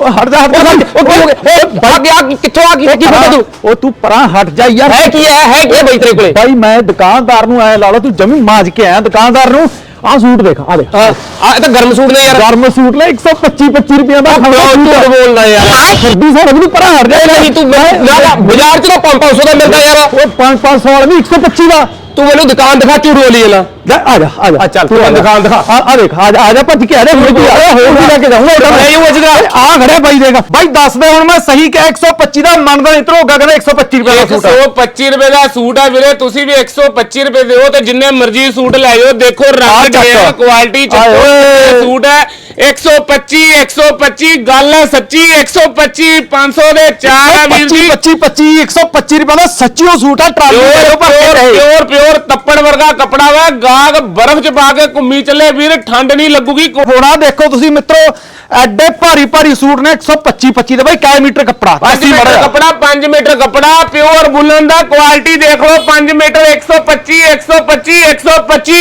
ਉਹ ਹਟ ਜਾ ਹਟ ਜਾ। ਉਹ ਕੀ ਹੋ ਗਿਆ ਓਏ ਆ ਗਿਆ ਕਿੱਥੋਂ ਆ ਗਈ? ਕੀ ਪਤਾ ਤੂੰ? ਉਹ ਤੂੰ ਪਰਾਂ ਹਟ ਜਾ ਯਾਰ। ਹੈ ਕੀ ਹੈ ਹੈ ਕੀ ਹੈ ਬਈ ਤੇਰੇ ਕੋਲੇ? ਭਾਈ ਮੈਂ ਦੁਕਾਨਦਾਰ ਨੂੰ ਐ ਲਾ ਲਾ ਤੂੰ ਜਮੀ ਮਾਜ ਕੇ ਆਇਆ ਦੁਕਾਨਦਾਰ ਨੂੰ। ਆਹ ਸੂਟ ਦੇਖ ਆ ਦੇਖ। ਆ ਇਹ ਤਾਂ ਗਰਮ ਸੂਟ ਨੇ ਯਾਰ। ਗਰਮ ਸੂਟ ਲੈ 125 25 ਰੁਪਏ ਦਾ ਕਿਉਂ ਝੂਠ ਬੋਲਦਾ ਯਾਰ। ਸਰਦੀ ਸਾਰਾ ਨੂੰ ਪਰਾਂ ਹਟ ਜਾ। ਨਹੀਂ ਤੂੰ ਮੈਂ ਨਾ ਨਾ, ਬਾਜ਼ਾਰ 'ਚ ਤਾਂ 500 ਦਾ ਮਿਲਦਾ ਯਾਰ। ਉਹ 5 500 ਵਾਲਾ ਵੀ 125 ਦਾ। ਤੂੰ ਮੈਨੂੰ ਦੁਕਾਨ ਦਿਖਾ ਝੂਠ ਬੋਲੀ ਜਲਾ ਲੈ ਆ ਜਾ ਆ ਜਾ। ਆ ਚੱਲ, ਤੂੰ ਦੁਕਾਨ ਦਿਖਾ। ਆ ਆ ਦੇਖ ਆ ਜਾ ਆ ਜਾ ਭੱਜ ਕੇ ਆ ਜਾ ਹੁਣ ਕੀ ਆ ਰਿਹਾ ਹੋਰ ਵੀ ਲੈ ਕੇ ਜਾਊਂਗਾ ਉਹਦਾ ਨਹੀਂ ਉਹ ਆ ਖੜਿਆ ਬਾਈ ਦੇਗਾ ਬਾਈ ਦੱਸ ਦੇ ਹੁਣ ਮੈਂ ਸਹੀ ਕਿਹਾ 125 ਦਾ ਮੰਨਦਾ ਨਹੀਂ ਧਰੋਗਾ ਕਹਿੰਦਾ 125 ਰੁਪਏ ਦਾ ਸੂਟ ਆ। 125 ਰੁਪਏ ਦਾ ਸੂਟ ਆ ਵੀਰੇ ਤੁਸੀਂ ਵੀ 125 ਰੁਪਏ ਦਿਓ ਤੇ ਜਿੰਨੇ ਮਰਜ਼ੀ ਸੂਟ ਲੈ ਜਾਓ ਦੇਖੋ ਰੰਗ ਚੱਕ। ਡਿਜ਼ਾਈਨ ਕੁਆਲਿਟੀ ਆਏ। ਚੱਕੋ। ਸੂਟ ਹੈ 125 125 ਗੱਲ ਹੈ ਸੱਚੀ 125 500 ਦੇ ਚਾਰ ਆ ਵੀਰ 25 ਜੀ। 25 25 125 ਰੁਪਏ ਦਾ ਸੱਚੀ ਉਹ ਸੂਟ ਆ ਟਰਾਲੀ ਪਿਓਰ ਦੇ ਭਰ ਕੇ ਰਹੇ। ਪਿਓਰ ਪਿਓਰ ਤੱਪੜ ਵਰਗਾ ਕੱਪੜਾ ਵਾ ਗਾਗ ਬਰਫ਼ ਚ ਪਾ ਕੇ ਘੁੰਮੀ ਚੱਲੇ ਵੀਰ ਠੰਡ ਨਹੀਂ ਲੱਗੂਗੀ ਕੋ- ਹੋਣਾ ਦੇਖੋ ਤੁਸੀਂ ਮਿੱਤਰੋ ਐਡੇ ਭਾਰੀ ਭਾਰੀ ਸੂਟ ਨੇ 125 25 ਦੇ ਬਾਈ ਕੈ ਮੀਟਰ ਕੱਪੜਾ? ਪੰਜ ਅਸੀਂ ਮੀਟਰ ਮੜਾ ਕੱਪੜਾ 5 ਮੀਟਰ ਕੱਪੜਾ ਪਿਓਰ ਬੁਲਨ ਦਾ ਕੁਆਲਿਟੀ ਦੇਖ ਲਓ 5 ਮੀਟਰ 125 125 125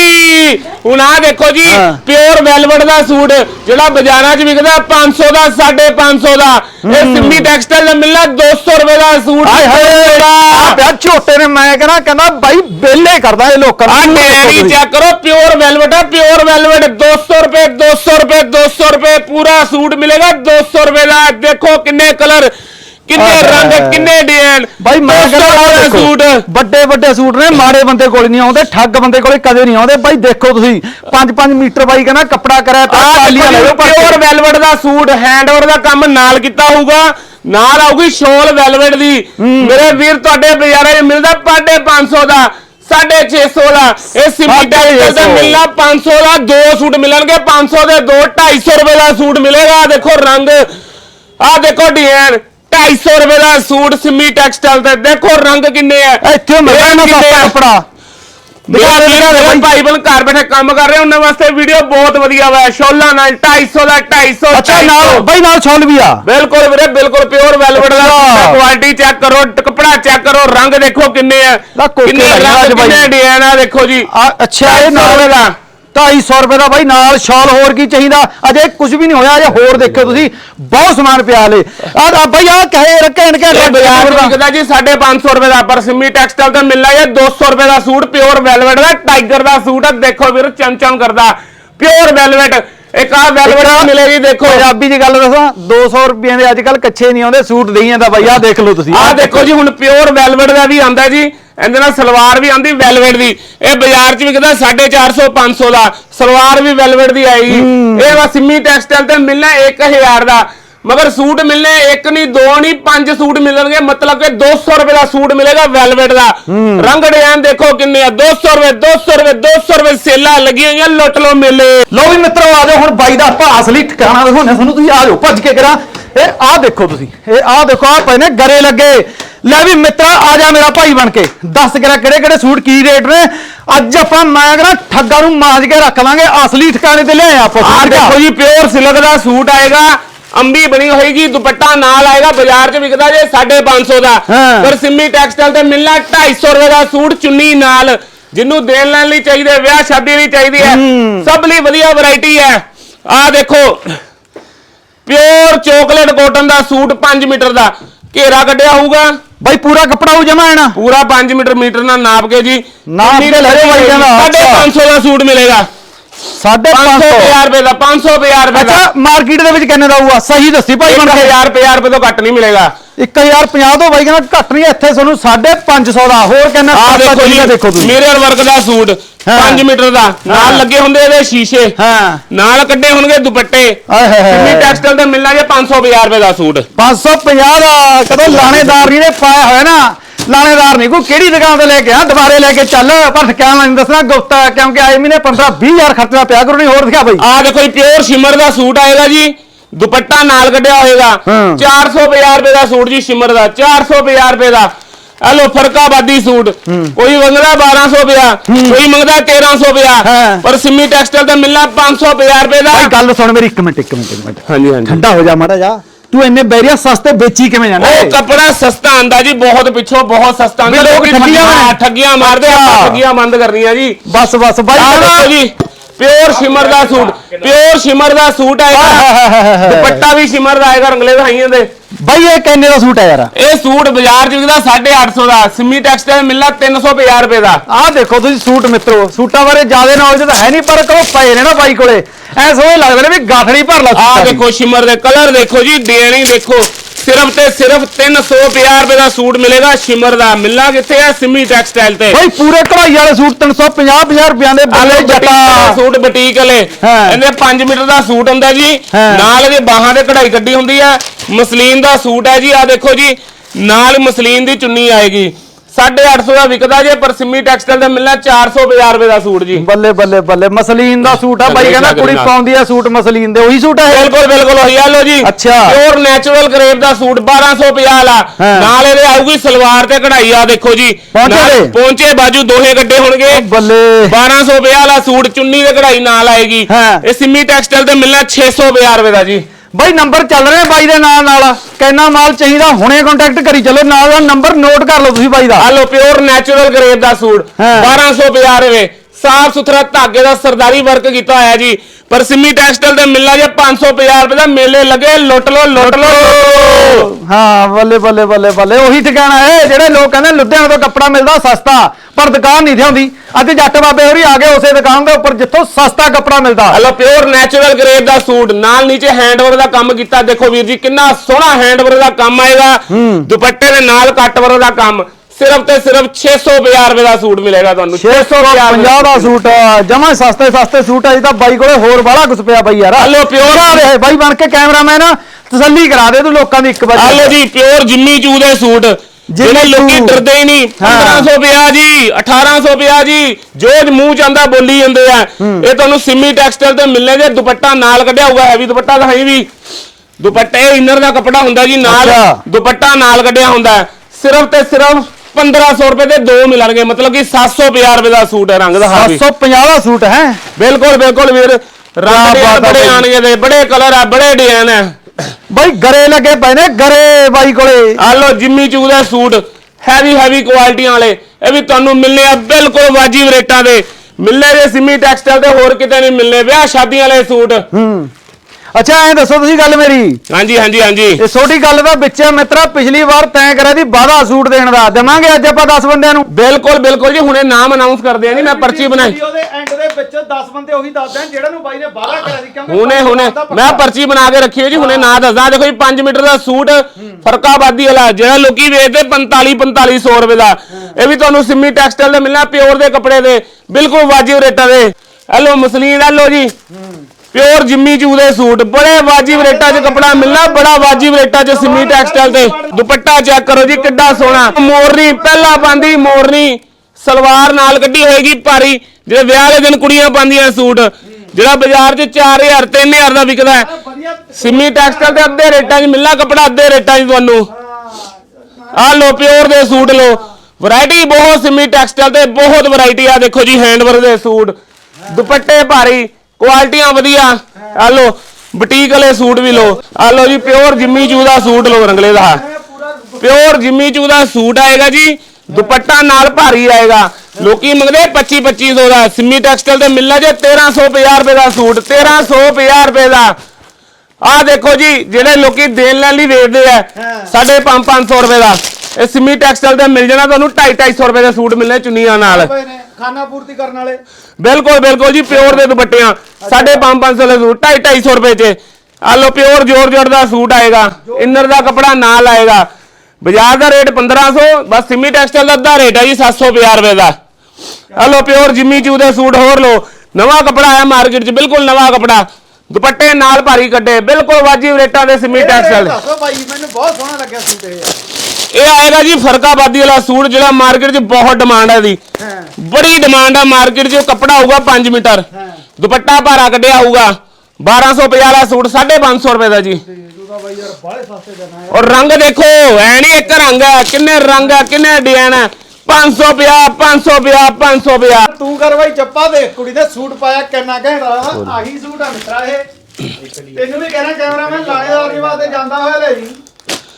ਹੁਣ ਆ ਦੇਖੋ ਜੀ। ਪਿਓਰ ਵੈਲਵਟ ਦਾ ਸੂਟ ਜਿਹੜਾ ਬਾਜ਼ਾਰਾਂ 'ਚ ਵਿਕਦਾ 500 ਦਾ 550 ਦਾ। ਸਿੰਮੀ ਟੈਕਸਟਾਈਲ ਦਾ ਮਿਲਣਾ 200 ਰੁਪਏ ਦਾ ਸੂਟ ਹਾਏ ਹਾਏ ਆ ਪਿਆ ਝੋਟੇ ਨੇ ਮੈਂ ਕਹਿੰਦਾ ਕਹਿੰਦਾ ਬਾਈ ਬੇਲੇ ਕਰਦਾ ਇਹ ਲੋਕਾਂ ਆ ਨੂੰ ਡੈਰੀ ਚੈੱਕ ਕਰੋ ਪਿਓਰ ਵੈਲਵਟ ਹੈ ਪਿਓਰ ਵੈਲਵਟ 200 ਰੁਪਏ 200 ਰੁਪਏ 200 ਰੁਪਏ ਪੂਰਾ ਸੂਟ ਮਿਲੇਗਾ 200 ਰੁਪਏ ਦਾ ਦੇਖੋ ਕਿੰਨੇ ਕਲਰ ਕਿੰਨੇ ਰੰਗ। ਕਿੰਨੇ ਡਿਜ਼ਾਈਨ? ਬਾਈ ਮੈਂ 200 ਕਹਿੰਦਾ ਸੂਟ। ਵੱਡੇ ਵੱਡੇ ਸੂਟ ਨੇ ਮਾੜੇ ਬੰਦੇ ਕੋਲ ਨਹੀਂ ਆਉਂਦੇ ਠੱਗ ਬੰਦੇ ਕੋਲੇ ਕਦੇ ਨਹੀਂ ਆਉਂਦੇ। ਬਾਈ ਦੇਖੋ ਤੁਸੀਂ 5-5 ਮੀਟਰ ਬਾਈ ਕਹਿੰਦਾ ਕੱਪੜਾ ਕਰਿਆ ਪਿਆ ਟਾਲੀਆਂ ਲੈ ਲਓ ਪਿਓਰ ਵੈਲਵਟ ਦਾ ਸੂਟ ਹੈਂਡਓਵਰ ਦਾ ਕੰਮ ਨਾਲ ਕੀਤਾ ਹੋਊਗਾ। ਨਾਲ ਆਊਗੀ ਸ਼ੋਲ ਵੈਲਵਟ ਦੀ। ਮੇਰੇ ਵੀਰ ਤੁਹਾਡੇ ਬਾਜ਼ਾਰਾਂ 'ਚ ਮਿਲਦਾ 550 ਦਾ 650 ਦਾ। ਇਹ ਸਿਮੀ ਸਾਢੇ ਟੈਕਸਟਾਈਲ ਦਾ। ਮਿਲਣਾ 500 ਦਾ ਦੋ ਸੂਟ ਮਿਲਣਗੇ 500 ਦੇ ਦੋ 250 ਰੁਪਏ ਦਾ ਸੂਟ ਮਿਲੇਗਾ। ਦੇਖੋ ਰੰਗ ਆਹ ਦੇਖੋ ਡਿਜ਼ਾਈਨ 250 ਰੁਪਏ ਦਾ ਸੂਟ ਸਿਮੀ ਟੈਕਸਟਾਈਲ ਤੇ ਦੇਖੋ ਰੰਗ ਕਿੰਨੇ ਆ ਇੱਥੇ ਮਿਲਦਾ ਨਾ ਕਿੰਨੇ ਸਸਤਾ ਆ? ਕੱਪੜਾ ਮੇਰਾ ਦਿਖਾ ਦੇ, ਦਿਖਾ ਦੇ ਵੀਰ ਬਾਈ। ਭਾਈ ਬਲ ਘਰ ਬੈਠੇ ਕੰਮ ਕਰ ਰਹੇ ਉਹਨਾਂ ਵਾਸਤੇ ਵੀਡੀਓ ਬਹੁਤ ਵਧੀਆ ਵਾ ਸ਼ੋਲਾ ਨਾਲ 250 ਦਾ 250 ਅੱਛਾ ਨਾਲ ਬਾਈ ਨਾਲ ਛੋਲ ਵੀ ਆ ਬਿਲਕੁਲ ਵੀਰੇ ਬਿਲਕੁਲ ਪਿਓਰ ਵੈਲਵਟ ਦਾ ਅੱਛਾ। ਕੁਆਲਿਟੀ ਚੈੱਕ ਕਰੋ ਟ- ਕੱਪੜਾ ਚੈੱਕ ਕਰੋ ਰੰਗ ਦੇਖੋ ਕਿੰਨੇ ਆ ਨਾ ਕੋਕੇ ਕਿੰਨੇ ਲਾਈਆਂ ਅੱਜ ਰੰਗ ਬਾਈ। ਕਿੰਨੇ ਡਿਜ਼ਾਈਨ ਆ ਦੇਖੋ ਜੀ ਆ ਅੱਛਾ ਇਹ 250 ਨਾਲ ਰੁਪਏ ਦਾ 250 ਰੁਪਏ ਦਾ ਬਾਈ ਨਾਲ ਸ਼ਾਲ ਹੋਰ ਕੀ ਚਾਹੀਦਾ? ਅਜੇ ਕੁਝ ਵੀ ਨਹੀਂ ਹੋਇਆ ਅਜੇ ਹੋਰ ਦੇਖੋ ਤੁਸੀਂ। ਬਹੁਤ ਸਮਾਨ ਪਿਆ ਲੈ ਆ ਬਾਈ ਆ ਕਹੇ ਕੇ ਇਹ ਬਾਜ਼ਾਰ ਵਿੱਚ ਵਿਕਦਾ ਜੀ 550 ਰੁਪਏ ਦਾ ਪਰ ਸਿੰਮੀ ਟੈਕਸਟਾਈਲ ਤੇ ਮਿਲਣਾ ਹੈ 200 ਰੁਪਏ ਦਾ ਸੂਟ ਪਿਓਰ ਵੈਲਵਟ ਦਾ ਟਾਈਗਰ ਦਾ ਸੂਟ ਆ। ਦੇਖੋ ਵੀਰ ਚਮਚਮ ਕਰਦਾ। ਪਿਓਰ ਵੈਲਵਟ ਇੱਕ ਆ ਵੈਲਵਟ ਮਿਲੇਗੀ ਦੇਖੋ। ਪੰਜਾਬੀ ਦੀ ਗੱਲ ਦੱਸਾਂ 200 ਰੁਪਏ ਦੇ ਅੱਜ ਕੱਲ ਕੱਚੇ ਨਹੀਂ ਆਉਂਦੇ ਸੂਟ ਦੇਈ ਜਾਂਦਾ ਬਾਈ ਆ ਦੇਖ ਲਓ ਤੁਸੀਂ। ਆਹ ਦੇਖੋ ਜੀ ਹੁਣ ਪਿਓਰ ਵੈਲਵਟ ਦਾ ਵੀ ਆਂਦਾ ਜੀ ਇਹਦੇ ਨਾਲ ਸਲਵਾਰ ਵੀ ਆਂਦੀ ਵੈਲਵਟ ਦੀ। ਇਹ ਬਾਜ਼ਾਰ 'ਚ ਵਿਕਦਾ 450 500 ਦਾ। ਸਲਵਾਰ ਵੀ ਵੈਲਵਟ ਦੀ ਆਏਗੀ ਇਹ ਵਾ ਸਿੰਮੀ ਟੈਕਸਟਾਈਲ ਤੇ ਮਿਲਣਾ 1000 ਦਾ। ਮਗਰ ਸੂਟ ਮਿਲਨੇ ਇੱਕ ਨਹੀਂ ਦੋ ਨਹੀਂ ਪੰਜ ਸੂਟ ਮਿਲਣਗੇ ਮਤਲਬ ਕਿ 200 ਰੁਪਏ ਦਾ ਸੂਟ ਮਿਲੇਗਾ ਵੈਲਵਟ ਦਾ। ਰੰਗ ਡਿਜ਼ਾਈਨ ਦੇਖੋ ਕਿੰਨੇ ਆ 200 ਰੁਪਏ 200 ਰੁਪਏ 200 ਰੁਪਏ ਸੇਲਾਂ ਲੱਗੀਆਂ ਹੋਈਆਂ ਲੁੱਟ ਲੋ ਮੇਲੇ। ਲੋ ਵੀ ਮਿੱਤਰੋ ਆ ਜਾਓ ਹੁਣ ਬਾਈ ਦਾ ਆਪਾਂ ਅਸਲੀ ਠਿਕਾਣਾ ਦਿਖਾਉਂਦੇ ਤੁਹਾਨੂੰ ਤੁਸੀਂ ਆ ਜਾਓ ਭੱਜ ਕੇ ਕਰਾਂ। ਇਹ ਆਹ ਦੇਖੋ ਤੁਸੀਂ ਇਹ ਆਹ ਦੇਖੋ ਆ ਪਏ ਨੇ ਗਰੇ ਲੱਗੇ। ਲੈ ਵੀ ਮਿੱਤਰਾ ਆ ਜਾ ਮੇਰਾ ਭਾਈ ਬਣ ਕੇ। ਦੱਸ ਕਿਹੜਾ ਕਿਹੜੇ ਕਿਹੜੇ ਸੂਟ ਕੀ ਰੇਟ ਨੇ? ਅੱਜ ਆਪਾਂ ਮੈਂ ਕਹਿੰਦਾ ਠੱਗਾ ਨੂੰ ਮਾਂਜ ਕੇ ਰੱਖ ਲਾਂਗੇ। ਅਸਲੀ ਠਿਕਾਣੇ ਤੇ ਲਿਆਏ ਆਪਾਂ ਆ ਦੇਖੋ ਜੀ ਪਿਓਰ ਸਿਲਕ ਦਾ ਸੂਟ ਆਏਗਾ। ਅੰਬੀ ਬਣੀ ਹੋਏਗੀ ਦੁਪੱਟਾ ਨਾਲ ਆਏਗਾ ਬਾਜ਼ਾਰ 'ਚ ਵਿਕਦਾ ਜੇ 550 ਦਾ। ਹਾਂ। ਪਰ ਸਿੰਮੀ ਟੈਕਸਟਾਈਲ ਤੇ ਮਿਲਣਾ 250 ਰੁਪਏ ਦਾ ਸੂਟ ਚੁੰਨੀ ਨਾਲ ਜਿਹਨੂੰ ਦੇਣ ਲੈਣ ਲਈ ਚਾਹੀਦੇ ਵਿਆਹ ਸ਼ਾਦੀ ਲਈ ਚਾਹੀਦੀ ਹੈ। ਸਭ ਲਈ ਵਧੀਆ ਵੈਰਾਈਟੀ ਹੈ। ਆ ਦੇਖੋ ਪਿਓਰ ਚੋਕਲੇਟ ਕਾਟਨ ਦਾ ਸੂਟ 5 ਮੀਟਰ ਦਾ। ਘੇਰਾ ਕੱਢਿਆ ਹੋਊਗਾ। ਬਾਈ ਪੂਰਾ ਕੱਪੜਾ ਹੋ ਜਮਾ ਹੈ ਨਾ? ਪੂਰਾ 5 ਮੀਟਰ ਮੀਟਰ ਨਾਲ ਨਾਪ ਕੇ ਜੀ। ਨਾਪ ਕੇ ਲੈ ਜਾਓ ਬਾਈ ਕਹਿੰਦਾ, ਸਾਢੇ ਅੱਛਾ। 500 ਦਾ ਸੂਟ ਮਿਲੇਗਾ। 500 550 ਰੁਪਏ ਦਾ 500 ਰੁਪਏ ਦਾ। ਅੱਛਾ ਮਾਰਕੀਟ ਦੇ ਵਿੱਚ ਕਿੰਨੇ ਦਾ ਹੋਊਗਾ? ਸਹੀ ਦੱਸੀ ਭਾਈ ਬਣ ਕੇ 1000 ਰੁਪਏ ਰੁਪਏ ਤੋਂ ਘੱਟ ਨਹੀਂ ਮਿਲੇਗਾ। 1050 ਤੋਂ ਬਾਈ ਕਹਿੰਦਾ ਘੱਟ ਨਹੀਂ ਇੱਥੇ ਤੁਹਾਨੂੰ 550 ਦਾ ਹੋਰ ਕਹਿੰਦਾ ਆ ਸਸਤਾ ਦੇਖੋ ਜੀ ਦੇਖੋ ਤੁਸੀਂ। ਮਿਰਰ ਵਰਕ ਦਾ ਸੂਟ ਹਾਂ। 5 ਮੀਟਰ ਦਾ। ਨਾਲ। ਲੱਗੇ ਹੁੰਦੇ ਇਹਦੇ ਸ਼ੀਸ਼ੇ। ਹਾਂ। ਨਾਲ ਕੱਢੇ ਹੋਣਗੇ ਦੁਪੱਟੇ। ਆਏ ਹਾਏ ਸਿੰਮੀ ਟੈਕਸਟਾਈਲ ਤੇ ਮਿਲਣਾ ਜੇ 550 ਰੁਪਏ ਦਾ ਸੂਟ? 550 ਦਾ ਕਦੋਂ ਲਾਣੇਦਾਰ ਨਹੀਂ ਨੇ ਪਾਇਆ ਹੋਇਆ ਨਾ। ਲਾਣੇਦਾਰ ਨਹੀਂ ਕੋਈ ਕਿਹੜੀ ਦੁਕਾਨ ਤੇ ਲੈ ਕੇ ਆ? ਦੁਬਾਰੇ ਲੈ ਕੇ ਚੱਲ। ਪਰ ਠਿਕਾਣਾ ਨਹੀਂ ਦੱਸਣਾ ਗੁਪਤਾ ਹੈ, ਕਿਉਂਕਿ ਆਏ ਮਹੀਨੇ 15 20000 ਖਰਚਣਾ ਪਿਆ ਕਰੂ ਨਹੀਂ ਹੋਰ ਦਿਖਾ ਬਾਈ। ਆ ਦੇਖੋ ਜੀ ਪਿਓਰ ਸ਼ਿਮਰ ਦਾ ਸੂਟ ਆਏਗਾ ਜੀ। ਦੁਪੱਟਾ ਨਾਲ ਕੱਢਿਆ ਹੋਏਗਾ। ਹਾਂ। 450 ਰੁਪਏ ਦਾ ਸੂਟ ਜੀ ਸ਼ਿਮਰ ਦਾ। 450 ਰੁਪਏ ਦਾ। ਆ ਲੋ ਫਰਕਾਬਾਦੀ ਸੂਟ। ਕੋਈ ਮੰਗਦਾ 1200 ਰੁਪਿਆ ਕੋਈ ਮੰਗਦਾ 1300 ਰੁਪਿਆ ਹਾਂ। ਪਰ ਸਿੰਮੀ ਟੈਕਸਟਾਈਲ ਤੇ ਮਿਲਣਾ 550 ਰੁਪਏ ਦਾ। ਭਾਈ ਗੱਲ ਸੁਣ ਮੇਰੀ ਇੱਕ ਮਿੰਟ ਇੱਕ ਮਿੰਟ ਇੱਕ ਮਿੰਟ। ਹਾਂਜੀ ਹਾਂਜੀ। ਠੰਡਾ ਹੋ ਜਾ ਮਾੜਾ ਜਾ। ਤੂੰ ਇੰਨੇ ਬੈਰੀਆ ਸਸਤੇ ਵੇਚੀ ਕਿਵੇਂ ਜਾਂਦਾ? ਉਹ ਕੱਪੜਾ ਸਸਤਾ ਆਂਦਾ ਜੀ ਬਹੁਤ ਪਿੱਛੋਂ ਬਹੁਤ ਸਸਤਾ ਆਂਦਾ। ਲੋਕ ਠੱਗੀਆਂ ਮਾਰਦੇ ਆ। ਠੱਗੀਆਂ ਬੰਦ ਕਰਨੀਆਂ ਜੀ। ਬਸ ਬਸ ਬਾਈ ਜੀ। ਪਿਓਰ ਸ਼ਿਮਰ ਦਾ ਸੂਟ ਪਿਓਰ ਸ਼ਿਮਰ ਦਾ ਸੂਟ ਆਏਗਾ ਦੁਪੱਟਾ ਵੀ ਸ਼ਿਮਰ ਦਾ ਆਏਗਾ ਰੰਗਲੇ ਵਿਖਾਈਆਂ ਦੇ। ਬਾਈ ਇਹ ਕਿੰਨੇ ਦਾ ਸੂਟ ਹੈ ਯਾਰ? ਇਹ ਸੂਟ ਬਾਜ਼ਾਰ 'ਚ ਵਿਕਦਾ 850 ਦਾ ਸਿੰਮੀ ਟੈਕਸਟਾਈਲ ਮਿਲਣਾ 350 ਰੁਪਏ ਦਾ। ਆਹ ਦੇਖੋ ਤੁਸੀਂ ਸੂਟ ਮਿੱਤਰੋ ਸੂਟਾਂ ਬਾਰੇ ਜ਼ਿਆਦਾ ਨੌਲੇਜ ਤਾਂ ਹੈ ਨਹੀਂ ਪਰ ਕੋ ਪਏ ਨੇ ਨਾ ਬਾਈ ਕੋਲੇ। ਐ ਸੋਹਣੇ ਲੱਗਦੇ ਨੇ ਵੀ ਗਾਠੜੀ ਭਰ ਲਾ ਆਹ ਸੂਟਾਂ ਦੀ। ਦੇਖੋ ਸ਼ਿਮਰ ਦੇ ਕਲਰ ਦੇਖੋ ਜੀ ਡੇਣੀ ਦੇਖੋ। ਸਿਰਫ ਤੇ ਸਿਰਫ 350 ਰੁਪਏ ਦਾ ਸੂਟ ਮਿਲੇਗਾ ਸ਼ਿਮਰ ਦਾ। ਮਿਲਣਾ ਕਿੱਥੇ ਹੈ ਸਿੰਮੀ ਟੈਕਸਟਾਈਲ ਤੇ। ਬਾਈ ਪੂਰੇ ਕਢਾਈ ਵਾਲੇ ਸੂਟ 350 50 ਰੁਪਿਆਂ ਦੇ ਬੱਲੇ ਜੱਟਾ। ਸੂਟ ਬੁਟੀਕ ਵਾਲੇ। ਇਹਦੇ 5 ਮੀਟਰ ਦਾ ਸੂਟ ਹੁੰਦਾ ਜੀ। ਨਾਲ ਇਹਦੇ ਬਾਹਾਂ ਤੇ ਕਢਾਈ ਕੱਢੀ ਹੁੰਦੀ ਹੈ ਮਸਲੀਨ ਦਾ ਸੂਟ ਹੈ ਜੀ ਆ ਦੇਖੋ ਜੀ। ਨਾਲ ਮਸਲੀਨ ਦੀ ਚੁੰਨੀ ਆਏਗੀ। 850 ਦਾ ਵਿਕਦਾ ਜੇ ਪਰ ਸਿੰਮੀ ਟੈਕਸਟਾਈਲ ਦਾ ਮਿਲਣਾ 450 ਰੁਪਏ ਦਾ ਸੂਟ ਜੀ। ਬੱਲੇ ਬੱਲੇ ਬੱਲੇ ਮਸਲੀਨ ਦਾ ਸੂਟ ਆ। ਬਾਈ ਕਹਿੰਦਾ ਕੁੜੀ। ਪਾਉਂਦੀ ਆ ਸੂਟ ਮਸਲੀਨ ਦੇ ਉਹੀ ਸੂਟ ਆ ਇਹ? ਬਿਲਕੁਲ ਬਿਲਕੁਲ ਉਹੀ ਆ। ਲੋ ਜੀ ਅੱਛਾ। ਪਿਓਰ ਨੈਚੁਰਲ ਕਰੇਪ ਦਾ ਸੂਟ 1250 ਵਾਲਾ। ਹਾਂ। ਨਾਲ ਇਹਦੇ ਆਊਗੀ ਸਲਵਾਰ ਤੇ ਕਢਾਈ ਆ ਦੇਖੋ ਜੀ। ਪਹੁੰਚੇ ਬਾਜੂ ਦੋਹੇ ਗੱਡੇ ਹੋਣਗੇ। ਬੱਲੇ। 1250 ਵਾਲਾ ਸੂਟ ਚੁੰਨੀ ਤੇ ਕਢਾਈ ਨਾਲ ਆਏਗੀ। ਇਹ ਸਿੰਮੀ ਟੈਕਸਟਾਈਲ ਤੇ ਮਿਲਣਾ 650 ਰੁਪਏ ਦਾ ਜੀ। ਬਾਈ ਨੰਬਰ ਚੱਲ ਰਿਹਾ ਬਾਈ ਦੇ ਨਾਲ ਨਾਲ। ਕਿੰਨਾ ਮਾਲ ਚਾਹੀਦਾ ਹੁਣੇ ਕੰਟੈਕਟ ਕਰੀ ਚੱਲੋ ਨਾਲ ਦਾ ਨੰਬਰ ਨੋਟ ਕਰ ਲਓ ਤੁਸੀਂ ਬਾਈ ਦਾ। ਆ ਲੋ ਪਿਓਰ ਨੈਚੁਰਲ ਗ੍ਰੇਪ ਦਾ ਸੂਟ ਹਾਂ। 1250 ਰੁਪਏ। ਸਾਫ਼ ਸੁਥਰਾ ਧਾਗੇ ਦਾ ਸਰਦਾਰੀ ਵਰਕ ਕੀਤਾ ਹੋਇਆ ਜੀ। ਪਰ ਸਿੰਮੀ ਟੈਕਸਟਾਈਲ ਤੇ ਮਿਲਣਾ ਜੇ 550 ਰੁਪਏ ਦਾ ਮੇਲੇ ਲੱਗੇ ਲੁੱਟ ਲੋ ਲੁੱਟ ਲੋ ਹਾਂ ਬੱਲੇ ਬੱਲੇ ਬੱਲੇ ਬੱਲੇ ਉਹੀ ਠਿਕਾਣਾ ਹੈ ਜਿਹੜੇ ਲੋਕ ਕਹਿੰਦੇ ਲੁਧਿਆਣੇ ਤੋਂ ਕੱਪੜਾ ਮਿਲਦਾ ਸਸਤਾ ਪਰ ਦੁਕਾਨ ਨਹੀਂ ਥਿਆਉਂਦੀ ਅੱਜ ਜੱਟ ਬਾਬੇ ਹੋਰੀ ਆ ਗਏ ਉਸੇ ਦੁਕਾਨ ਦੇ ਉੱਪਰ ਜਿੱਥੋਂ ਸਸਤਾ ਕੱਪੜਾ ਮਿਲਦਾ। ਹਲੋ ਪਿਓਰ ਨੈਚੁਰਲ ਗ੍ਰੇਪ ਦਾ ਸੂਟ ਨਾਲ ਨੀਚੇ ਹੈਂਡਵਰਕ ਦਾ ਕੰਮ ਕੀਤਾ। ਦੇਖੋ ਵੀਰ ਜੀ ਕਿੰਨਾ ਸੋਹਣਾ ਹੈਂਡਵਰਕ ਦਾ ਕੰਮ ਆਏਗਾ। ਦੁਪੱਟੇ ਦੇ ਨਾਲ ਕੱਟ ਵਰਕ ਦਾ ਕੰਮ। ਸਿਰਫ ਤੇ ਸਿਰਫ 650 ਰੁਪਏ ਦਾ ਸੂਟ ਮਿਲੇਗਾ ਤੁਹਾਨੂੰ। 650 ਦਾ ਸੂਟ। ਜਮਾ ਸਸਤੇ ਸਸਤੇ ਸੂਟ ਆ ਜੀ ਤਾਂ ਬਾਈ ਕੋਲੇ ਹੋਰ ਬਾਹਲਾ ਕੁਛ ਪਿਆ ਬਾਈ ਯਾਰ। ਹਲੋ ਪਿਓਰ ਆ ਰਿਹਾ ਬਾਈ ਬਣ ਕੇ ਕੈਮਰਾਮੈਨ ਤਸੱਲੀ ਕਰਾ ਦੇ ਤੂੰ ਲੋਕਾਂ ਦੀ ਇੱਕ ਵਾਰ। ਹਲੋ ਜੀ ਪਿਓਰ ਜਿੰਮੀ ਚੂ ਦੇ ਸੂਟ। ਜਿਹੜੇ ਲੋਕੀ। ਡਰਦੇ ਹੀ ਨਹੀਂ। ਹਾਂ। 1500 ਪਿਆ ਜੀ 1800 ਪਿਆ ਜੀ ਜੋ ਮੂੰਹ ਜਾਂਦਾ ਬੋਲੀ ਜਾਂਦੇ ਆ। ਇਹ ਤੁਹਾਨੂੰ ਸਿੰਮੀ ਟੈਕਸਟਾਈਲ ਤੇ ਮਿਲਨੇ ਜੇ ਦੁਪੱਟਾ ਨਾਲ ਕੱਢਿਆ ਹੋਊਗਾ ਹੈਵੀ ਦੁਪੱਟਾ ਤਾਂ ਹੈ ਵੀ ਦੁਪੱਟੇ ਇਨਰ ਦਾ ਕੱਪੜਾ ਹੁੰਦਾ ਜੀ ਨਾਲ। ਦੁਪੱਟਾ ਨਾਲ ਕੱਢਿਆ ਹੁੰਦਾ। ਸਿਰਫ ਤੇ ਸਿਰਫ 1500 ਰੁਪਏ ਦੇ ਦੋ ਮਿਲਣਗੇ। ਮਤਲਬ ਕਿ 750 ਰੁਪਏ ਦਾ ਸੂਟ ਹੈ ਰੰਗ ਦਾ ਹਾਂ ਵੀ। 750 ਦਾ ਸੂਟ ਹੈ? ਬਿਲਕੁਲ ਬਿਲਕੁਲ ਵੀਰ। ਰੰਗ ਦੇ ਬੜੇ। ਆਣਗੇ ਦੇ ਬੜੇ ਕਲਰ ਆ ਬੜੇ ਡਿਜ਼ਾਈਨ ਆ। ਬਾਈ ਗਰੇ ਲੱਗੇ ਪਏ ਨੇ ਗਰੇ ਬਾਈ ਕੋਲੇ। ਆ ਲੋ ਜਿੰਮੀ ਚੂ ਦੇ ਸੂਟ ਹੈਵੀ ਹੈਵੀ ਕੁਆਲਿਟੀਆਂ ਵਾਲੇ। ਇਹ ਵੀ ਤੁਹਾਨੂੰ ਮਿਲਨੇ ਆ ਬਿਲਕੁਲ ਵਾਜਿਬ ਰੇਟਾਂ ਦੇ। ਮਿਲਨੇ ਜੇ ਸਿੰਮੀ ਟੈਕਸਟਾਈਲ ਤੇ ਹੋਰ ਕਿਤੇ ਨਹੀਂ ਮਿਲਨੇ ਵਿਆਹ ਸ਼ਾਦੀਆਂ ਵਾਲੇ ਸੂਟ। ਹੂੰ। ਅੱਛਾ ਐਂ ਦੱਸੋ ਤੁਸੀਂ ਗੱਲ ਮੇਰੀ। ਹਾਂਜੀ ਹਾਂਜੀ ਹਾਂਜੀ। ਇਹ ਛੋਟੀ ਗੱਲ ਦਾ ਵਿੱਚ ਮਿੱਤਰਾ ਪਿਛਲੀ ਵਾਰ ਤੈਂ ਕਰਿਆ ਦੀ ਵਾਦਾ ਸੂਟ ਦੇਣ ਦਾ। ਦੇਵਾਂਗੇ ਅੱਜ ਆਪਾਂ 10 ਬੰਦਿਆਂ ਨੂੰ? ਬਿਲਕੁਲ ਬਿਲਕੁਲ ਜੀ ਹੁਣੇ ਨਾਮ ਅਨਾਉਂਸ ਕਰਦੇ ਆ ਜੀ ਮੈਂ ਪਰਚੀ ਬਣਾਈ। ਵੀਡੀਓ ਦੇ ਐਂਡ ਦੇ ਵਿੱਚ 10 ਬੰਦੇ ਉਹੀ ਦੱਸਦੇ ਹਨ ਜਿਹੜਾ ਨੂੰ ਬਾਈ ਨੇ ਬਾਹਲਾ ਕਰਿਆ ਸੀ ਕਿਉਂਕਿ ਹੁਣੇ ਹੁਣੇ ਮੈਂ ਪਰਚੀ ਬਣਾ ਕੇ ਰੱਖੀ ਹੈ ਜੀ ਹੁਣੇ ਨਾਂ ਦੱਸਦਾ। ਦੇਖੋ ਜੀ 5 ਮੀਟਰ ਦਾ ਸੂਟ ਫਰਕਾਬਾਦੀ ਵਾਲਾ ਜਿਹੜਾ ਲੋਕੀ ਵੇਚਦੇ 45 4500 ਰੁਪਏ ਦਾ। ਇਹ ਵੀ ਤੁਹਾਨੂੰ ਸਿੰਮੀ ਟੈਕਸਟਾਈਲ ਦੇ ਮਿਲਣਾ ਪਿਓਰ ਦੇ ਕੱਪੜੇ ਦੇ ਬਿਲਕੁਲ ਵਾਜਿਬ ਰੇਟਾਂ ਦੇ। ਹੈਲੋ ਮਸਲੀਨ ਹੈਲੋ ਜੀ। ਪਿਓਰ ਜਿੰਮੀ ਚੂ ਦੇ ਸੂਟ, ਬੜੇ ਵਾਜਿਬ ਰੇਟਾਂ 'ਚ ਕੱਪੜਾ ਮਿਲਣਾ, ਬੜਾ ਵਾਜਿਬ ਰੇਟਾਂ 'ਚ ਸਿੰਮੀ ਟੈਕਸਟਾਈਲ ਤੇ। ਦੁਪੱਟਾ ਚੈੱਕ ਕਰੋ ਜੀ, ਕਿੱਡਾ ਸੋਹਣਾ। ਮੋਰਨੀ, ਪਹਿਲਾਂ ਪਾਉਂਦੀ ਮੋਰਨੀ, ਸਲਵਾਰ ਨਾਲ ਕੱਢੀ ਹੋਏਗੀ ਭਾਰੀ। ਜਿਹੜੇ ਵਿਆਹ ਵਾਲੇ ਦਿਨ ਕੁੜੀਆਂ ਪਾਉਂਦੀਆਂ ਸੂਟ, ਜਿਹੜਾ ਬਾਜ਼ਾਰ 'ਚ 4000 3000 ਦਾ ਵਿਕਦਾ ਹੈ। ਵਧੀਆ ਸਿੰਮੀ ਟੈਕਸਟਾਈਲ ਤੇ ਅੱਧੇ ਰੇਟਾਂ 'ਚ ਮਿਲਣਾ ਕੱਪੜਾ, ਅੱਧੇ ਰੇਟਾਂ 'ਚ ਤੁਹਾਨੂੰ। ਆ ਲੋ ਪਿਓਰ ਦੇ ਸੂਟ ਲੋ ਵੈਰਾਈਟੀ ਬਹੁਤ ਸਿੰਮੀ ਟੈਕਸਟਾਈਲ ਤੇ, ਬਹੁਤ ਵੈਰਾਈਟੀ ਆ। ਦੇਖੋ ਜੀ ਹੈਂਡਵਰਕ ਦੇ ਸੂਟ। ਦੁਪੱਟੇ ਭਾਰੀ ਕੁਆਲਟੀਆਂ ਵਧੀਆ। ਆ ਲੋ ਬੁਟੀਕ ਵਾਲੇ ਸੂਟ ਵੀ ਲੋ ਆ ਲੋ ਜੀ, ਪਿਓਰ ਜਿੰਮੀ ਚੂ ਦਾ ਸੂਟ ਲੋ ਰੰਗਲੇ ਦਾ। ਪਿਓਰ ਜਿੰਮੀ ਚੂ ਦਾ ਸੂਟ ਆਏਗਾ ਜੀ, ਦੁਪੱਟਾ ਨਾਲ ਭਾਰੀ ਆਏਗਾ। ਲੋਕੀ ਮੰਗਦੇ 25 2500 ਦਾ। ਸਿੰਮੀ ਟੈਕਸਟਾਈਲ ਤੇ ਮਿਲਣਾ ਜੇ 1350 ਰੁਪਏ ਦਾ ਸੂਟ 1350 ਰੁਪਏ ਦਾ। ਆਹ ਦੇਖੋ ਜੀ, ਜਿਹੜੇ ਲੋਕੀ ਦੇਣ ਲੈਣ ਲਈ ਵੇਚਦੇ ਆ, ਸਾਡੇ ਪੰਜ 500 ਰੁਪਏ ਦਾ। ਇਹ ਸਿੰਮੀ ਟੈਕਸਟਾਈਲ ਤੇ ਮਿਲ ਜਾਣਾ ਤੁਹਾਨੂੰ 2.5 250 ਰੁਪਏ ਦੇ ਸੂਟ ਮਿਲਣੇ ਚੁੰਨੀਆਂ ਨਾਲ। ਖਾਣਾ ਪੂਰਤੀ ਕਰਨ ਵਾਲੇ। ਬਿਲਕੁਲ ਬਿਲਕੁਲ ਜੀ ਪਿਓਰ ਦੇ ਦੁਪੱਟਿਆਂ। ਸਾਢੇ ਪੰਜ 500 ਦੇ ਸੂਟ 2.5 250 ਰੁਪਏ ਚ। ਆ ਲੋ ਪਿਓਰ ਜੋਰ ਜੋਰ ਦਾ ਸੂਟ ਆਏਗਾ। ਇਨਰ ਦਾ ਕਪੜਾ ਨਾਲ ਆਏਗਾ। ਬਾਜ਼ਾਰ ਦਾ ਰੇਟ 1500 ਬਸ ਸਿੰਮੀ ਟੈਕਸਟਾਈਲ ਦਾ ਅੱਧਾ ਰੇਟ ਹੈ ਜੀ 750 ਰੁਪਏ ਦਾ। ਆ ਲੋ ਪਿਓਰ ਜਿੰਮੀ ਚੂ ਦੇ ਸੂਟ ਹੋਰ ਲੋ ਨਵਾਂ ਕਪੜਾ ਆਇਆ ਮਾਰਕੀਟ 'ਚ ਬਿਲਕੁਲ ਨਵਾਂ ਕਪੜਾ। ਦੁਪੱਟੇ ਨਾਲ ਭਾਰੀ ਕੱਢੇ ਬਿਲਕੁਲ ਵਾਜਿਬ ਰੇਟਾਂ ਦੇ ਸਿੰਮੀ ਟੈਕਸਟਾਈਲ। ਦੱਸੋ ਬਾਈ ਮੈਨੂੰ ਬਹੁਤ ਸੋਹਣਾ ਲੱਗਿਆ ਸੂਟ ਇਹ। ਇਹ ਆਏਗਾ ਜੀ ਫਰਕਾਬਾਦੀ ਵਾਲਾ ਸੂਟ ਜਿਹੜਾ ਮਾਰਕੀਟ 'ਚ ਬਹੁਤ ਡਿਮਾਂਡ ਹੈ। ਦੀ ਬੜੀ ਡਿਮਾਂਡ ਹੈ ਮਾਰਕੀਟ 'ਚ ਕੱਪੜਾ ਹੋਊਗਾ 5 ਮੀਟਰ। ਦੁਪੱਟਾ ਭਾਰਾ ਕੱਢਿਆ ਹੋਊਗਾ। 1250 ਵਾਲਾ ਸੂਟ 550 ਰੁਪਏ ਦਾ ਜੀ। ਤੂੰ ਤਾਂ ਔਰ ਰੰਗ ਦੇਖੋ ਐ ਨਹੀਂ ਇੱਕ ਰੰਗ ਹੈ ਕਿੰਨੇ ਰੰਗ ਹੈ ਕਿੰਨੇ ਡਿਜ਼ਾਈਨ ਹੈ 550 550 550 ਤੂੰ ਕਰ ਬਾਈ ਚੱਪਾ ਦੇ ਕੁੜੀ ਨੇ ਸੂਟ ਪਾਇਆ ਕਿੰਨਾ ਘੈਂਟਾ ਆਹੀ ਸੂਟ ਆ ਮਿੱਤਰਾ ਇਹ। ਤੈਨੂੰ ਵੀ ਕਹਿਣਾ ਕੈਮਰਾਮੈਨ ਲਾਣੇਦਾਰ ਦੇ ਵਾਸਤੇ ਜਾਂਦਾ ਹੋਇਆ ਲੈ ਜੀ।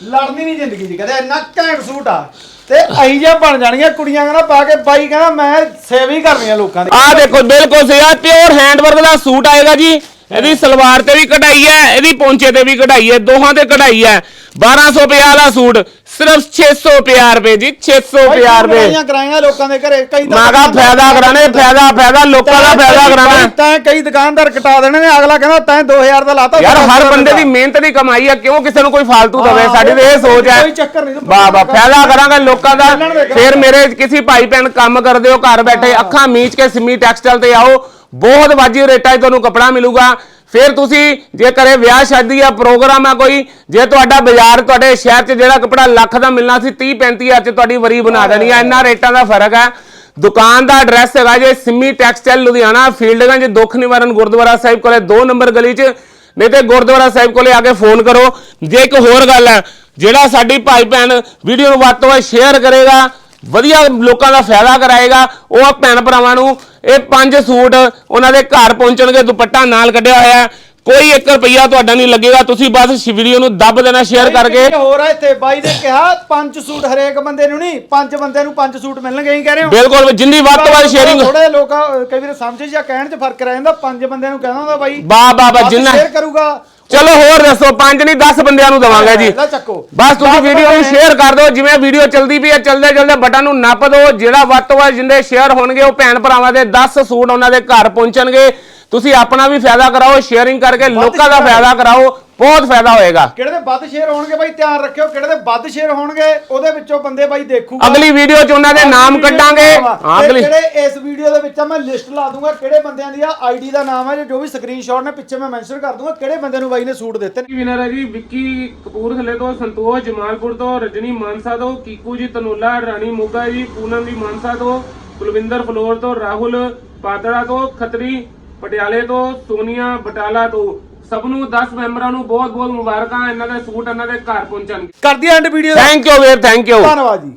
ਲੜਨੀ ਨਹੀਂ ਜ਼ਿੰਦਗੀ ਦੀ ਕਦੇ ਇੰਨਾ ਘੈਂਟ ਸੂਟ ਆ। ਤੇ ਅਹੀ ਜਿਹਾ ਬਣ ਜਾਣੀਆਂ ਕੁੜੀਆਂ ਕਹਿੰਦਾ ਪਾ ਕੇ ਬਾਈ ਕਹਿੰਦਾ ਮੈਂ ਸੇਵ ਹੀ ਕਰਨੀ ਆ ਲੋਕਾਂ ਦੀ। ਆ ਦੇਖੋ, ਬਿਲਕੁਲ ਸਹੀ ਆ ਪਿਓਰ ਹੈਂਡਵਰਕ ਦਾ ਸੂਟ ਆਏਗਾ ਜੀ। ਇਹਦੀ ਸਲਵਾਰ ਤੇ ਵੀ ਕਢਾਈ ਹੈ ਇਹਦੀ ਪੌਂਚੇ ਤੇ ਵੀ ਕਢਾਈ ਹੈ ਦੋਹਾਂ ਤੇ ਕਢਾਈ ਹੈ। 1250 ਦਾ ਸੂਟ ਸਿਰਫ 650 ਰੁਪਏ ਜੀ 650 ਰੁਪਏ। ਕਰਾਈਆਂ ਲੋਕਾਂ ਦੇ ਘਰੇ ਕਈ ਤਾਂ ਮੈਂ ਕਹਾ ਫਾਇਦਾ ਕਰਾਣੇ ਫਾਇਦਾ ਫਾਇਦਾ ਲੋਕਾਂ ਦਾ ਫਾਇਦਾ ਕਰਾਣਾ ਤਾਂ ਕਈ ਦੁਕਾਨਦਾਰ ਕਟਾ ਦੇਣੇ ਨੇ ਅਗਲਾ ਕਹਿੰਦਾ ਤੈਂ 2000 ਦਾ ਲਾਤਾ ਯਾਰ ਹਰ ਬੰਦੇ ਦੀ ਮਿਹਨਤ ਦੀ ਕਮਾਈ ਆ ਕਿਉਂ ਕਿਸੇ ਨੂੰ ਕੋਈ ਫਾਲਤੂ ਦਵੇ? ਹਾਂ, ਸਾਡੀ ਤਾਂ ਇਹ ਸੋਚ ਹੈ। ਕੋਈ ਚੱਕਰ ਨਹੀਂ, ਤੂੰ ਵਾਹ ਵਾਹ ਫਾਇਦਾ ਕਰਾਂਗੇ ਲੋਕਾਂ ਦੇ। ਫਿਰ ਮੇਰੇ ਕਿਸੇ ਭਾਈ ਭੈਣ ਕੰਮ ਕਰਦੇ ਹੋ ਘਰ ਬੈਠੇ ਅੱਖਾਂ ਮੀਚ ਕੇ ਸਿੰਮੀ ਟੈਕਸਟਾਈਲ ਤੇ ਆਓ। ਬਹੁਤ ਵਾਜਿਬ ਰੇਟਾਂ 'ਚ ਤੁਹਾਨੂੰ ਕੱਪੜਾ ਮਿਲੂਗਾ। ਫਿਰ ਤੁਸੀਂ ਜੇ ਕਰੇ ਵਿਆਹ ਸ਼ਾਦੀ ਆ ਪ੍ਰੋਗਰਾਮ ਆ ਕੋਈ ਜੇ ਤੁਹਾਡਾ ਬਾਜ਼ਾਰ ਤੁਹਾਡੇ ਸ਼ਹਿਰ 'ਚ ਜਿਹੜਾ ਕੱਪੜਾ ਲੱਖ ਦਾ ਮਿਲਣਾ ਸੀ 30 35000 'ਚ ਤੁਹਾਡੀ ਵਰੀ ਬਣਾ ਦੇਣੀ ਆ। ਇੰਨਾ ਰੇਟਾਂ ਦਾ ਫ਼ਰਕ ਹੈ ਦੁਕਾਨ ਦਾ ਐਡਰੈਸ ਹੈਗਾ ਜੇ ਸਿੰਮੀ ਟੈਕਸਟਾਈਲ ਲੁਧਿਆਣਾ ਫੀਲਡਗੰਜ ਦੁੱਖ ਨਿਵਾਰਨ ਗੁਰਦੁਆਰਾ ਸਾਹਿਬ ਕੋਲੇ 2 ਨੰਬਰ ਗਲੀ 'ਚ। ਨਹੀਂ ਤੇ ਗੁਰਦੁਆਰਾ ਸਾਹਿਬ ਕੋਲੇ ਆ ਕੇ ਫੋਨ ਕਰੋ। ਜੇ ਇੱਕ ਹੋਰ ਗੱਲ ਹੈ ਜਿਹੜਾ ਸਾਡੀ ਭਾਈ ਭੈਣ ਵੀਡੀਓ ਨੂੰ ਵੱਧ ਤੋਂ ਵੱਧ ਸ਼ੇਅਰ ਕਰੇਗਾ ਵਧੀਆ ਲੋਕਾਂ ਦਾ ਫਾਇਦਾ ਕਰਾਏਗਾ ਉਹ ਆ ਭੈਣ ਭਰਾਵਾਂ ਨੂੰ ਇਹ ਪੰਜ ਸੂਟ ਉਹਨਾਂ ਦੇ ਘਰ ਪਹੁੰਚਣਗੇ ਦੁਪੱਟਾ ਨਾਲ ਕੱਢਿਆ ਹੋਇਆ ਹੈ। ਕੋਈ 1 ਰੁਪਈਆ ਤੁਹਾਡਾ ਨਹੀਂ ਲੱਗੇਗਾ ਤੁਸੀਂ ਬਸ ਵੀਡੀਓ ਨੂੰ ਦੱਬ ਦੇਣਾ ਸ਼ੇਅਰ ਕਰਕੇ। ਇੱਕ ਹੋਰ ਆ ਇੱਥੇ ਬਾਈ ਨੇ ਕਿਹਾ ਪੰਜ ਸੂਟ ਹਰੇਕ ਬੰਦੇ ਨੂੰ ਨਹੀਂ ਪੰਜ ਬੰਦਿਆਂ ਨੂੰ ਪੰਜ ਸੂਟ ਮਿਲਣਗੇ ਹੀ ਕਹਿ ਰਹੇ ਹੋ। ਬਿਲਕੁਲ ਜਿੰਨੀ ਵੱਧ ਤੋਂ ਵੱਧ ਸ਼ੇਅਰਿੰਗ ਥੋੜੇ ਲੋਕ ਕਈ ਵਾਰ ਸਮਝ ਜਾਂ ਕਹਿਣ 'ਚ ਫ਼ਰਕ ਰਹਿ ਜਾਂਦਾ ਪੰਜ ਬੰਦਿਆਂ ਨੂੰ ਕਹਿੰਦਾ ਹੁੰਦਾ ਬਾਈ। ਬਾ ਬਾ ਬਾ ਜਿੰਨਾ ਸ਼ੇਅਰ ਕਰੂਗਾ। ਚਲੋ ਹੋਰ ਦੱਸੋ ਪੰਜ ਨਹੀਂ 10 ਬੰਦਿਆਂ ਨੂੰ ਦਵਾਂਗੇ ਜੀ। ਲੈ ਚੱਕੋ। ਬਸ ਤੁਸੀਂ ਵੀਡੀਓ ਨੂੰ ਸ਼ੇਅਰ ਕਰ ਦਿਓ ਜਿਵੇਂ ਵੀਡੀਓ ਚੱਲਦੀ ਪਈ ਹੈ ਚਲਦੇ ਚਲਦੇ ਬਟਨ ਨੂੰ ਨੱਪ ਦਿਓ। ਜਿਹੜਾ ਵੱਧ ਤੋਂ ਵੱਧ ਜਿੰਦੇ ਸ਼ੇਅਰ ਹੋਣਗੇ ਉਹ ਭੈਣ ਭਰਾਵਾਂ ਦੇ 10 ਸੂਟ ਉਹਨਾਂ ਦੇ ਘਰ ਪਹੁੰਚਣਗੇ। ਤੁਸੀਂ ਆਪਣਾ ਵੀ ਫਾਇਦਾ ਕਰਾਓ ਸ਼ੇਅਰਿੰਗ ਕਰਕੇ ਲੋਕਾਂ ਦਾ ਫਾਇਦਾ ਕਰਾਓ। ਬਹੁਤ ਫਾਇਦਾ ਹੋਏਗਾ। ਕਿਹੜੇ ਦੇ ਵੱਧ ਸ਼ੇਅਰ ਹੋਣਗੇ ਬਾਈ? ਧਿਆਨ ਰੱਖਿਓ ਕਿਹੜੇ ਦੇ ਵੱਧ ਸ਼ੇਅਰ ਹੋਣਗੇ ਉਹਦੇ ਵਿੱਚੋਂ ਬੰਦੇ ਬਾਈ ਦੇਖੂਗਾ। ਅਗਲੀ ਵੀਡੀਓ 'ਚ ਉਹਨਾਂ ਦੇ ਨਾਮ ਕੱਢਾਂਗੇ। ਹਾਂ ਅਗਲੀ ਜਿਹੜੇ ਇਸ ਵੀਡੀਓ ਦੇ ਵਿੱਚ ਆ ਮੈਂ ਲਿਸਟ ਲਾ ਦੂੰਗਾ ਕਿਹੜੇ ਬੰਦਿਆਂ ਦੀ ਆ ਆਈਡੀ ਦਾ ਨਾਮ ਹੈ ਜੋ ਵੀ ਸਕਰੀਨਸ਼ਾਟ ਨੇ ਪਿੱਛੇ ਮੈਂ ਮੈਂਸ਼ਨ ਕਰ ਦੂੰਗਾ ਕਿਹੜੇ ਬੰਦੇ ਨੂੰ ਬਾਈ ਨੇ ਸੂਟ ਦਿੱਤੇ ਨੇ। ਵਿਨਰ ਹੈ ਜੀ ਵਿੱਕੀ ਕਪੂਰਥਲੇ ਤੋਂ ਸੰਤੋਸ਼ ਜਮਾਲਪੁਰ ਤੋਂ ਰਜਨੀ ਮਾਨਸਾ ਤੋਂ ਕੀਕੂ ਜੀ ਤਨੋਲਾ ਰਾਣੀ ਮੋਗਾ ਜੀ ਪੂਨਮ ਜੀ ਮਾਨਸਾ ਤੋਂ ਕੁਲਵਿੰਦਰ ਫਲੋਰ ਤੋਂ ਰਾਹੁਲ ਪਾਤੜਾ ਤੋਂ ਖੱਤਰੀ ਪਟਿਆਲੇ ਤੋਂ ਸੋਨੀਆ ਬਟਾਲਾ ਤੋਂ। ਸਭ ਨੂੰ 10 ਮੈਂਬਰਾਂ ਨੂੰ ਬਹੁਤ ਬਹੁਤ ਮੁਬਾਰਕਾਂ ਇਹਨਾਂ ਦੇ ਸੂਟ ਇਹਨਾਂ ਦੇ ਘਰ ਪਹੁੰਚਣਗੇ। ਕਰਦੀ ਐਂਡ ਵੀਡੀਓ ਦਾ। ਥੈਂਕ ਯੂ ਵੀਰ ਥੈਂਕ ਯੂ ਧੰਨਵਾਦ ਜੀ।